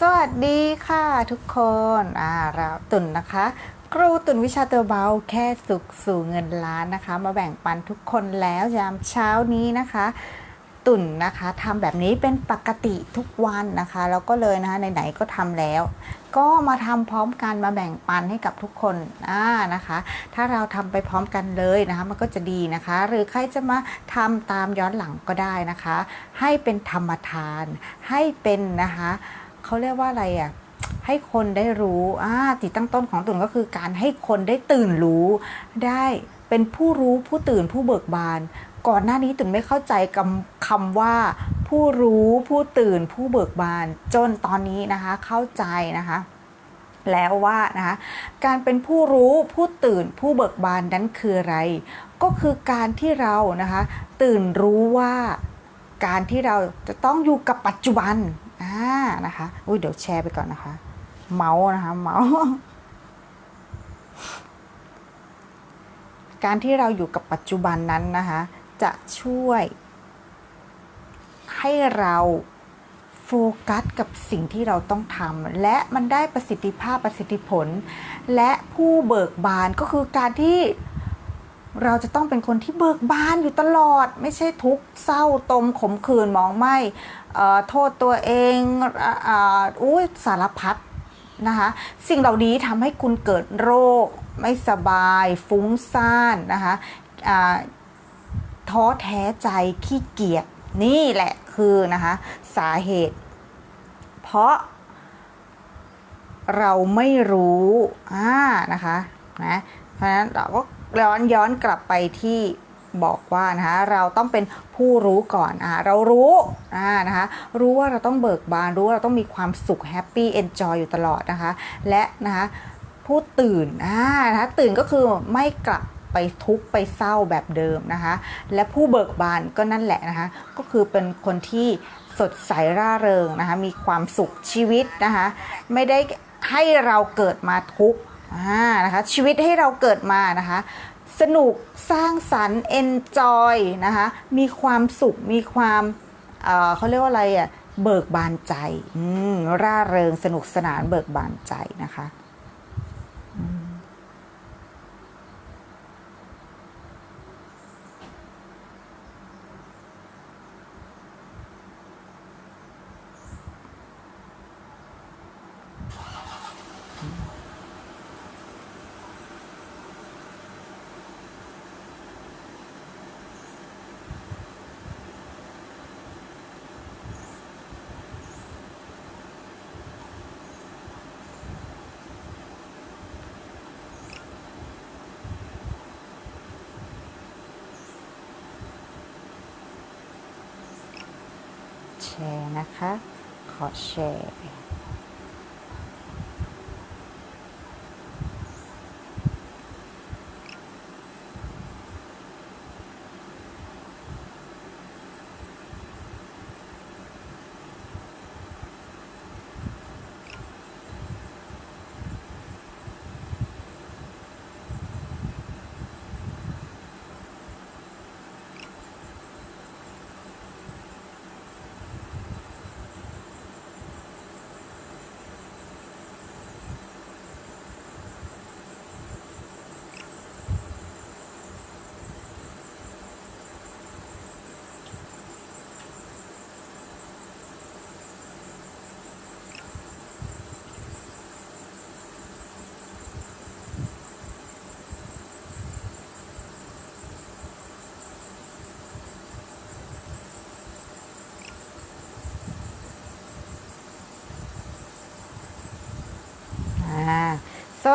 สวัสดีค่ะทุกคนอ่าเราตุ่นนะคะ ครูตุ่นวิชาตัวเบาแค่สุขสู่เงินล้านนะคะ มาแบ่งปันทุกคนแล้วยามเช้านี้นะคะ ตุ่นนะคะทำแบบนี้เป็นปกติทุกวันนะคะแล้วก็เลยนะคะไหนๆก็ทำแล้ว ก็มาทำพร้อมกันมาแบ่งปันให้กับทุกคนอ่านะคะ ถ้าเราทำไปพร้อมกันเลยนะคะมันก็จะดีนะคะ หรือใครจะมาทำตามย้อนหลังก็ได้นะคะ ให้เป็นธรรมทานให้เป็นนะคะ เขาเรียกว่าอะไรอะให้คนได้รู้อ่าติดตั้งต้นของตุ่นก็คือการให้คนได้ตื่นรู้ ได้เป็นผู้รู้ผู้ตื่นผู้เบิกบาน ก่อนหน้านี้ตุ่นไม่เข้าใจคำคำว่า ผู้รู้ผู้ตื่นผู้เบิกบาน จนตอนนี้นะคะเข้าใจนะคะแล้วว่านะคะการเป็นผู้รู้ผู้ตื่นผู้เบิกบานนั้นคืออะไร ก็คือการที่เรานะคะตื่นรู้ว่าการที่เราจะต้องอยู่กับปัจจุบัน อ่านะคะอุ้ยเดี๋ยวแชร์ไปก่อนนะคะ เมาส์นะคะ เมาส์การที่เราอยู่กับปัจจุบันนั้นนะคะ จะช่วย ให้เราโฟกัสกับสิ่งที่เราต้องทำและมันได้ประสิทธิภาพประสิทธิผล และผู้เบิกบานก็คือการที่ เราจะต้องเป็นคนที่เบิกบานอยู่ตลอด ไม่ใช่ทุกเศร้าตมขมขื่นมองไม่โทษตัวเองอุ้ยสารพัดนะคะสิ่งเหล่านี้ทำให้คุณเกิดโรค ไม่สบาย ฟุ้งซ่านนะคะท้อแท้ใจขี้เกียจนี่แหละคือนะคะสาเหตุ เพราะเราไม่รู้อ่านะคะนะเพราะฉะนั้นเราก็ ย้อนย้อนกลับไปที่บอกว่านะคะเราต้องเป็นผู้รู้ก่อนอ่าเรารู้อ่านะคะรู้ว่าเราต้องเบิกบานรู้ว่าเราต้องมีความสุขแฮปปี้เอนจอยอยู่ตลอดนะคะและนะคะผู้ตื่นอ่านะคะตื่นก็คือไม่กลับไปทุกข์ไปเศร้าแบบเดิมนะคะและผู้เบิกบานก็นั่นแหละนะคะก็คือเป็นคนที่สดใสร่าเริงนะคะมีความสุขชีวิตนะคะไม่ได้ให้เราเกิดมาทุกข์ อ่านะคะชีวิตให้เราเกิดมานะคะสนุกสร้างสรรค์ enjoy นะคะมีความสุขมีความเอ่อเขาเรียกว่าอะไรอะเบิกบานใจร่าเริงสนุกสนานเบิกบานใจนะคะ แชร์นะคะ ขอแชร์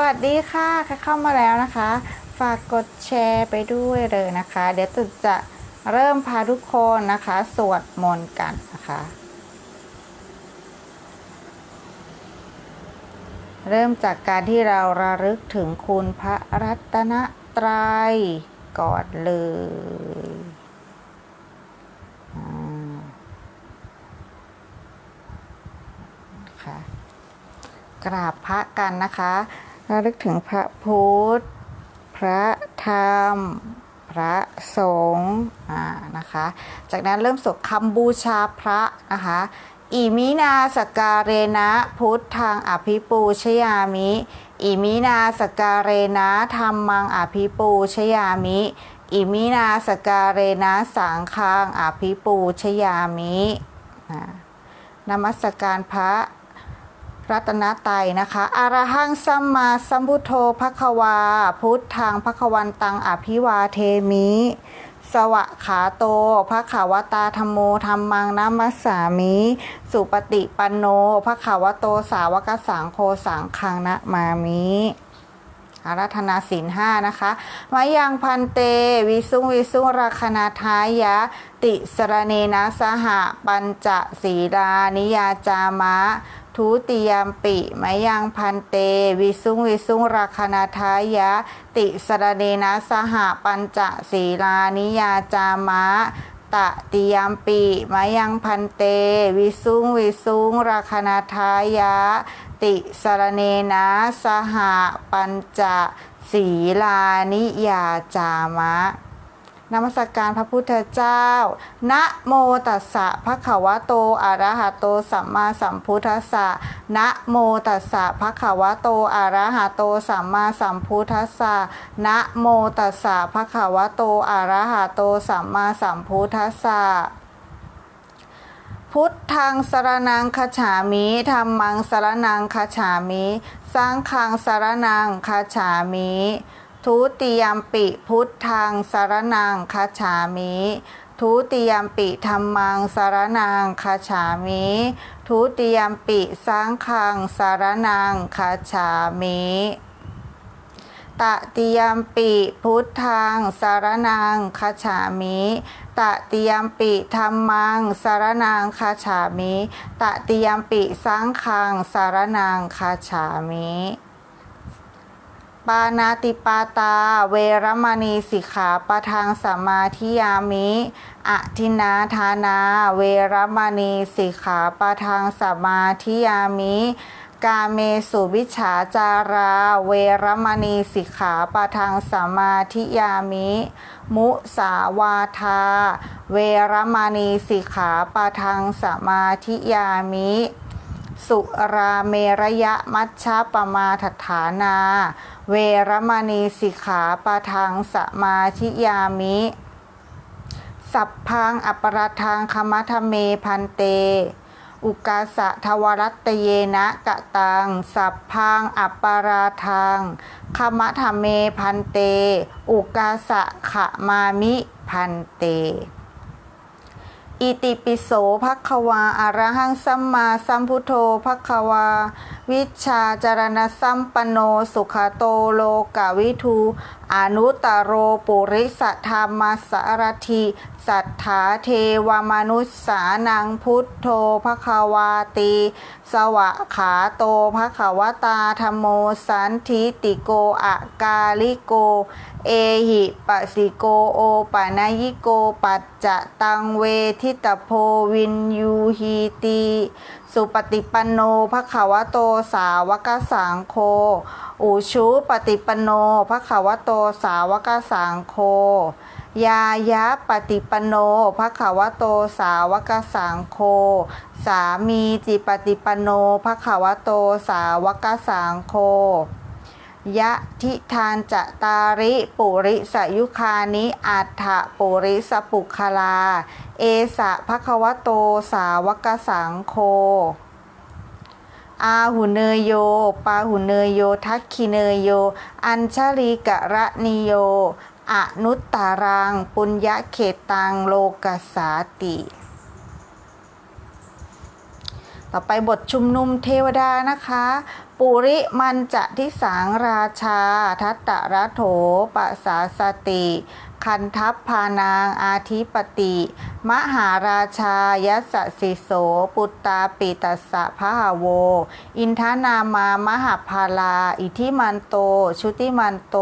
วัสดีค่ะใครเข้ามาแล้วนะคะ ฝากกดแชร์ไปด้วยเลยนะคะ เดี๋ยวตุจะเริ่มพาทุกคนนะคะ สวดมนต์กันนะคะ เริ่มจากการที่เราระลึกถึงคุณพระรัตนตรัยก่อนเลยค่ะกราบพระกันนะคะ ระลึกถึงพระพุทธ พระธรรม พระสงฆ์อ่านะคะ จากนั้นเริ่มสวดคำบูชาพระนะคะอิมินาสการเรนะพุทธังอภิปูชยามิอิมินาสการเรนะธรรมังอภิปูชยามิอิมินาสการเรนะสังฆังอภิปูชยามิอ่านมัสการพระ รัตนตยนะคะอารหังสัมมาสัมพุทโธภควา พุทธังภควันตังอภิวาเทมิ สวะขาโตภะขาวตาธรรมโมธรรมังนัมัสสามิ สุปฏิปันโนภะขาวโตสาวกสังโฆสังฆังนะมามิอารัธนาศีลห้านะคะมายังพันเต วิสุงวิสุงราคณาทายะ ติสรเนนะสหปัญจศีลานิยาจามะ ทุติยามปิมายังพันเต วิสุงวิสุงราคณาทายะ ติสระเนนะสหปัญจศีลานิยาจามะตติยามปิมายังพันเต วิสุงวิสุงราคณาทายะ ติสรเนนะสหปัญจศีลานิยาจามะ นมัสการพระพุทธเจ้า นะโมตัสสะภะคะวะโตอะระหะโต สัมมาสัมพุทธัสสะ นะโมตัสสะภะคะวะโตอะระหะโต สัมมาสัมพุทธัสสะ นะโมตัสสะภะคะวะโตอะระหะโต สัมมาสัมพุทธัสสะพุทธังสรนังคฉามิธรรมังสรนังคฉามิสังฆังสรนังคฉามิ ทุติยมปิพุทธังสารนังคจฉามิทุติยมปิธรรมังสารนังคจฉามิทุติยมปิสังฆังสารนังคจฉามิตติยมปิพุทธังสารนังคาฉามิตติยมปิธรรมังสารนังคาฉามิตติยมปิสังฆังสารนังคาฉามิ ปานาติปาตา เวรมณีสิกขาปะทังสมาธิยามิอทินาทานา เวรมณีสิกขาปะทังสมาธิยามิ กาเมสุวิชาจารา เวรมณีสิกขาปะทังสมาธิยามิ มุสาวาทา เวรมณีสิกขาปะทังสมาธิยามิสุราเมระยะมัชฌะปมาทฐานา เวรมณีสิกขาปะทังสมาธิยามิ สัพพังอัปรทังคมัทเมพันเต อุกาสะทวรัตเยนะกะตัง สัพพังอัปปาราทังคมัทเมพันเต อุกาสะขะมามิพันเต อิติปิโสภควาอารหังสัมมาสัมพุทโธภควา วิชาจารณสัมปันโนสุขโตโลกาวิทูอนุตตโรปุริสธรรมสารถิ สัทธาเทวมนุษสานังพุทโธภควาตี สวะขาโตภควตาธรรมโมสันทิติโกอากาลิโก เอหิปสิโกโอปะนายิโกปัจจะตังเวทิตโพวินยูฮีตีสุปฏิปันโนภควโตสาวกสังโฆอุชุปฏิปันโนภควโตสาวกสังโฆ ยายะปฏิปันโนภควโตสาวกสังโฆสามีจิปฏิปันโนภควโตสาวกสังโฆยะทิทานจะตาริปุริสยุคานิอัฏฐปุริสปุคลา เอสะภควโตสาวกสังโฆอาหุเนยโย ปาหุเนยโย ทักขิเนยโย อัญชลีกะระนิโย อนุตตารัง ปุญญเขตังโลกาสสาติ ต่อไปบทชุมนุมเทวดานะคะ ปุริมันจะทิสังราชา ทัตตะระโถปะสาสติ คันทัพพานางอาทิปติ มหาราชายัสสิโส ปุตตาปิตัสสะพะหาโว อินทนามามหาพาลา อิทิมันโต ชุติมันโต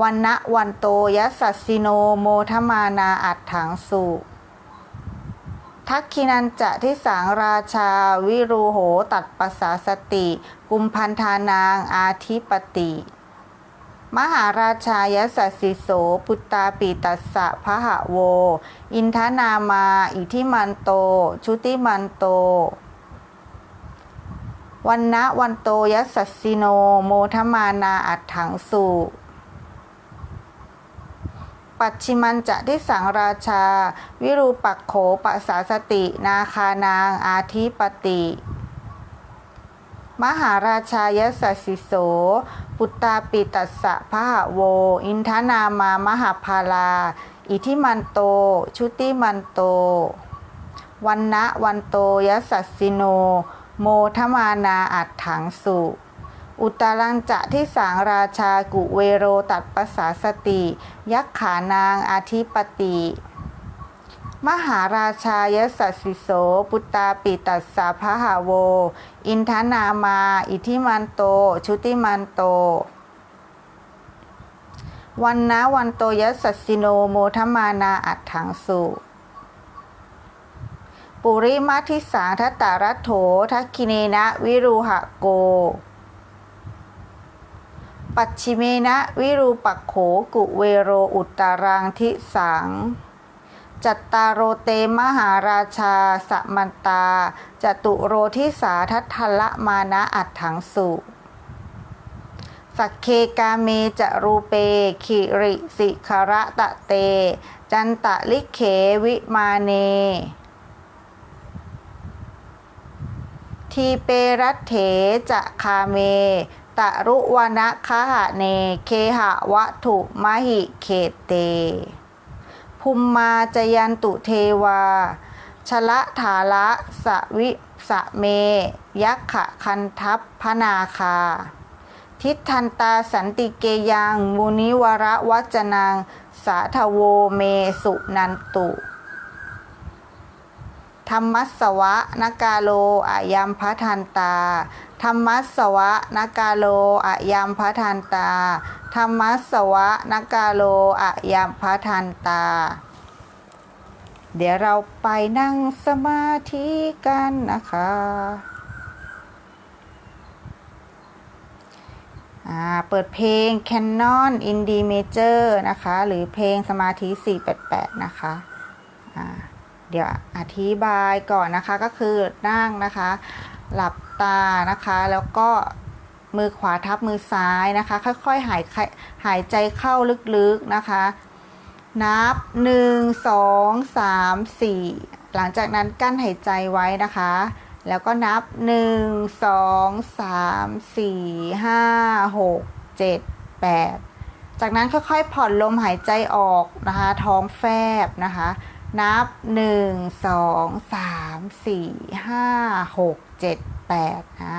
วันนะวันโตยัสสิโนโมทมานาอัตถังสุทักขินันจะที่สังราชาวิรูโหตัดปสาสติ กุมพันธานางอาทิปติ มหาราชายสัสสิโส ปุตตาปิตัสสะพะหะโว อินทนามา อิทิมันโต ชุติมันโต วันนะวันโตยัสสสสิโน โมทมานาอัตถังสุปัจฉิมันจะที่สังราชา วิรูปักโขปัสสาสติ นาคานาง อาทิปติ มหาราชายสสสิโส ปุตตาปิตัสสะพะหะโว อินทนามามหาพาลา อิทิมันโต ชุติมันโต วันนะวันโตยัสสสสิโน โมทมานาอัตถังสุ อุตรังจะที่สางราชากุเวโรตัดปสาสติ ยักขานางอาทิปติ มหาราชายสสสิโส ปุตตาปิตัสสะพะหาโว อินทนามา อิทิมันโต ชุติมันโต วันนะวันโตยสสสสิโนโมทมานาอัตถังสุปุริมัทิสางทัตตารัตโถทักคิเนนะวิรูหะโก ปัจฉิเมนะวิรูปักโขกุเวโรอุตตารังทิสัง จัตตารโรเตมหาราชาสมันตาจตุโรทิสาทัทละมานะอัตถังสุสักเคกาเมจะรูเปขิริสิคระตะเต จันตะลิเขวิมาเน ทีเปรัตเถจะคาเม ตะรุวนะคหะเน เคหะวะถุมหิเขตเต ภูมมาจยันตุเทวา ชละถาละสวิสะเม ยักขะคันทัพพนาคา ทิฏทันตาสันติเกยังมุนิวระวัจนาง สาทโวเมสุนันตุ ธรรมัสสวะนกาโลอายัมพัทันตา ธรรมัสสวะนกาโลอายัมพัทันตา ธรรมัสสวะนกาโลอายัมพัทันตา เดี๋ยวเราไปนั่งสมาธิกันนะคะอ่าเปิดเพลง Canon in D Major นะคะ หรือเพลงสมาธิ 488 นะคะอ่า เดี๋ยวอธิบายก่อนนะคะก็คือนั่งนะคะ หลับตานะคะ แล้วก็มือขวาทับมือซ้ายนะคะ ค่อยๆหายหายใจเข้าลึกๆนะคะ นับ 1 2 3 4 หลังจากนั้นกั้นหายใจไว้นะคะ แล้วก็นับ 1 2 3 4 5 6 7 8 จากนั้นค่อยๆผ่อนลมหายใจออกนะคะ ท้องแฟบนะคะ นับ 1 2 3 4 5 6 7 8อ่า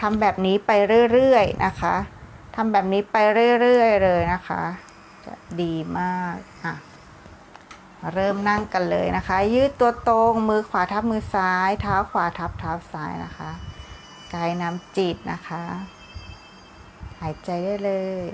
ทำแบบนี้ไปเรื่อยๆนะคะทำแบบนี้ไปเรื่อยๆเลยนะคะจะดีมากอะเริ่มนั่งกันเลยนะคะ ยืดตัวตรงมือขวาทับมือซ้าย เท้าขวาทับเท้าซ้ายนะคะกายน้ำจิตนะคะ หายใจได้เลย